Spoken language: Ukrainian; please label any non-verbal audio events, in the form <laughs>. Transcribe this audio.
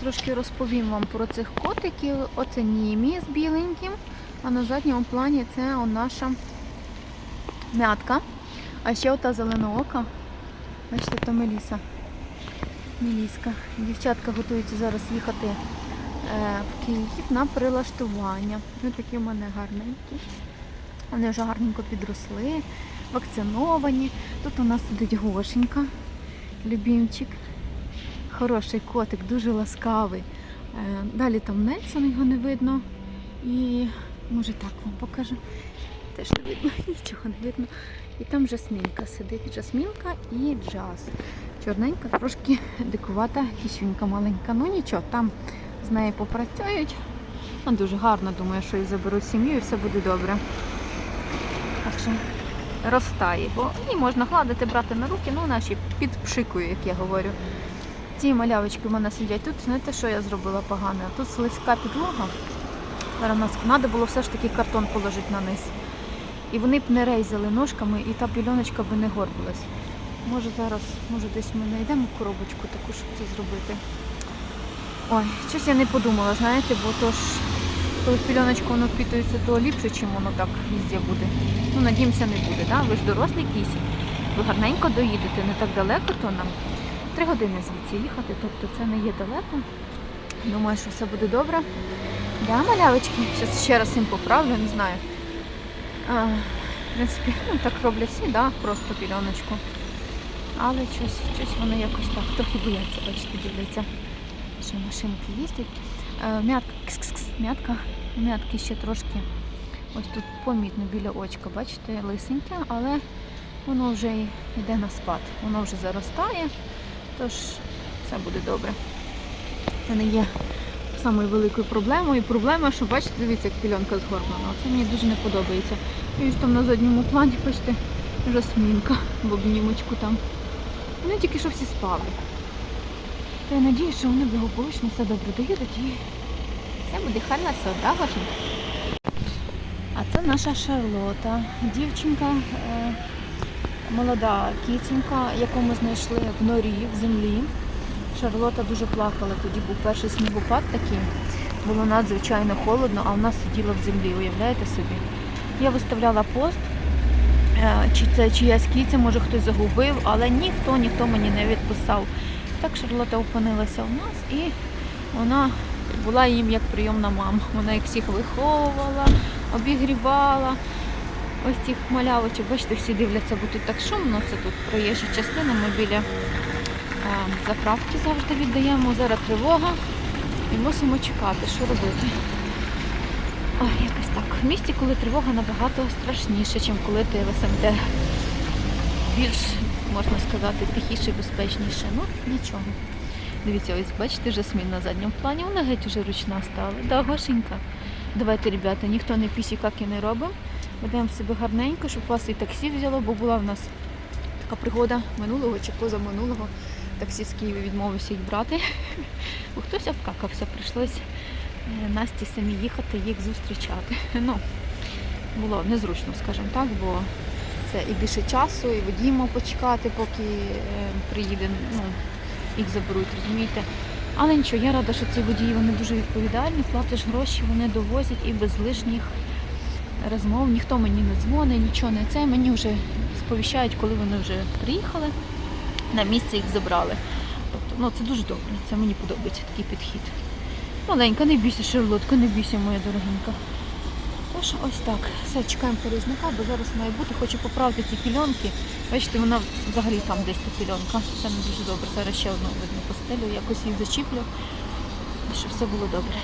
Трошки розповім вам про цих котиків. Оце Німі з біленьким, а на задньому плані це наша м'ятка. А ще ота зеленоока. Бачите, то Меліса. Меліска. Дівчатка готуються зараз їхати е, в Київ на прилаштування. Вони такі в мене гарненькі. Вони вже гарненько підросли, вакциновані. Тут у нас сидить Гошенька, любімчик. Хороший котик, дуже ласкавий. Е, Далі там Нельсон, його не видно. І може так вам покажу. Теж не видно, <laughs> нічого не видно. І там жасмінка сидить. Жасмінка і джаз. Чорненька, трошки дикувата кісюнька маленька. Ну нічого, там з нею попрацюють. Ну, дуже гарно, думаю, що її заберуть в сім'ю і все буде добре. Так що розтає, бо її можна гладити, брати на руки, ну вона ще під пшикою, як я говорю. Ці малявочки в мене сидять тут. Знаєте, що я зробила погане? Тут слизька підлога. Треба було все ж таки картон положити на низ. І вони б не рейзали ножками, і та пільоночка би не горбилась. Може зараз, може десь ми знайдемо коробочку таку, щоб це зробити. Ой, щось я не подумала, знаєте, бо то ж, коли в пільоночку воно впітується, то ліпше, чим воно так везде буде. Ну, надіємося, не буде, да? Ви ж дорослі кісі. Ви гарненько доїдете, не так далеко, то нам три години звідси їхати, тобто це не є далеко. Думаю, що все буде добре. Да, малявочки, зараз ще раз їм поправлю, не знаю. А, в принципі, ну так роблять всі, да, просто пільоночку. Але щось, щось вони якось так трохи бояться, бачите, дивляться, що машинки їздять. Е, м'ятка, кс-кс-кс, м'ятка, м'ятки ще трошки ось тут помітно біля очка, бачите, лисеньке, але воно вже йде на спад. Воно вже заростає, тож все буде добре. Це не є самою великою проблемою. Проблема, що бачите, дивіться, як пільонка згорблена. Це мені дуже не подобається. І ось там на задньому плані, бачите, жасмінка в обнімочку там. Вони тільки що всі спали. Та я надію, що вони благополучно все добре доїдуть і все буде хорошо, да, Гошенька? А це наша Шарлота. Дівчинка, е, молода кіцінька, яку ми знайшли в норі, в землі. Шарлота дуже плакала, тоді був перший снігопад такий. Було надзвичайно холодно, а вона сиділа в землі, уявляєте собі? Я виставляла пост, е, чи це чиясь кіця, може хтось загубив, але ніхто, ніхто мені не відписав. Так Шарлота опинилася у нас і вона була їм як прийомна мама. Вона їх всіх виховувала, обігрівала. Ось цих малявочок, бачите, всі дивляться, бо тут так шумно, це тут проїжджа частина, ми біля заправки завжди віддаємо. Зараз тривога і мусимо чекати, що робити. Ой, якось так. В місті, коли тривога набагато страшніше, ніж коли ти в СМТ. Більш, можна сказати, тихіше, безпечніше. Ну, нічого. Дивіться, ось бачите, жасмін на задньому плані, вона геть уже ручна стала. Да, Гошенька. Давайте, ребята, ніхто не пісікаки не робимо. Ведемо себе гарненько, щоб вас і таксі взяло, бо була в нас така пригода минулого чи позаминулого. Таксі з Києва відмовився їх брати. <laughs> Бо хтось обкакався, прийшлось е, Насті самі їхати, їх зустрічати. <laughs> Ну, було незручно, скажімо так, бо це і більше часу, і водій мав почекати, поки е, приїде, ну, їх заберуть, розумієте. Але нічого, я рада, що ці водії вони дуже відповідальні, платиш гроші, вони довозять і без лишніх розмов. Ніхто мені не дзвонить, нічого не це. Мені вже сповіщають, коли вони вже приїхали, на місце їх забрали. Тобто, ну це дуже добре, це мені подобається такий підхід. Маленька, не бійся, Шарлотка, не бійся, моя дорогенька. Тож ось так. Все, чекаємо перевізника, бо зараз має бути. Хочу поправити ці пільонки. Бачите, вона взагалі там десь та пільонка. Це не дуже добре. Зараз ще одну видно постелю, якось її зачіплю, щоб все було добре.